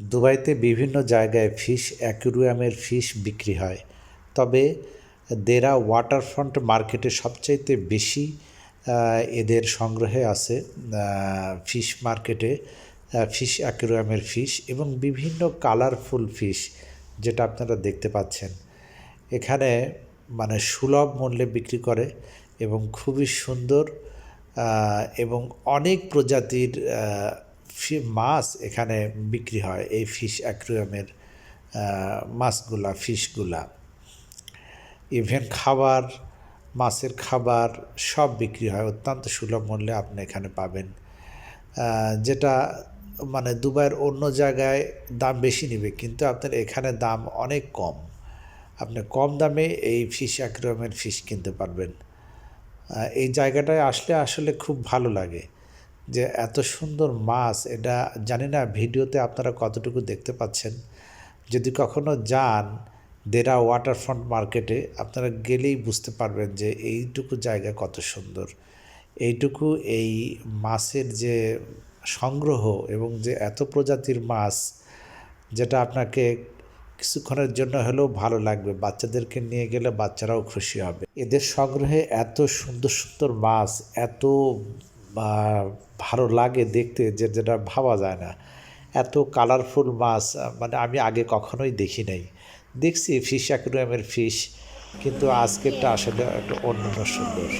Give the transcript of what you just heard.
দুবাইতে বিভিন্ন জায়গায় ফিশ অ্যাকুরিয়ামের ফিশ বিক্রি হয়। তবে দেরা ওয়াটারফ্রন্ট মার্কেটে সবচাইতে বেশি এদের সংগ্রহে আছে ফিশ মার্কেটে ফিশ অ্যাকুরিয়ামের ফিশ এবং বিভিন্ন কালারফুল ফিশ যেটা আপনারা দেখতে পাচ্ছেন। এখানে মানে সুলভ মূল্যে বিক্রি করে এবং খুবই সুন্দর এবং অনেক প্রজাতির মাছ এখানে বিক্রি হয়, এই ফিশ অ্যাকুরিয়ামের মাছগুলা, ফিশগুলা। ইভেন খাবার, মাছের খাবার সব বিক্রি হয়, অত্যন্ত সুলভ মূল্যে আপনি এখানে পাবেন। যেটা মানে দুবাইয়ের অন্য জায়গায় দাম বেশি নেবে, কিন্তু আপনার এখানে দাম অনেক কম। আপনি কম দামে এই ফিশ অ্যাকুরিয়ামের ফিশ কিনতে পারবেন। এই জায়গাটায় আসলে আসলে খুব ভালো লাগে। যে এত সুন্দর মাছ, এটা জানি না ভিডিওতে আপনারা কতটুকু দেখতে পাচ্ছেন। যদি কখনো যান দেরা ওয়াটারফ্রন্ট মার্কেটে আপনারা গেলেই বুঝতে পারবেন যে এইটুকু জায়গা কত সুন্দর। এইটুকু এই মাছের যে সংগ্রহ এবং যে এত প্রজাতির মাছ, যেটা আপনাকে কিছুক্ষণের জন্য হলেও ভালো লাগবে, বাচ্চাদেরকে নিয়ে গেলে বাচ্চারাও খুশি হবে। এদের সংগ্রহে এত সুন্দর সুন্দর মাছ, এত ভালো লাগে দেখতে, যে যেটা ভাবা যায় না। এত কালারফুল মাছ মানে আমি আগে কখনোই দেখি নাই। দেখছি ফিশ অ্যাকুরিয়ামের ফিশ কিন্তু আজকেরটা আসলে একটা অন্যান্য সুন্দর।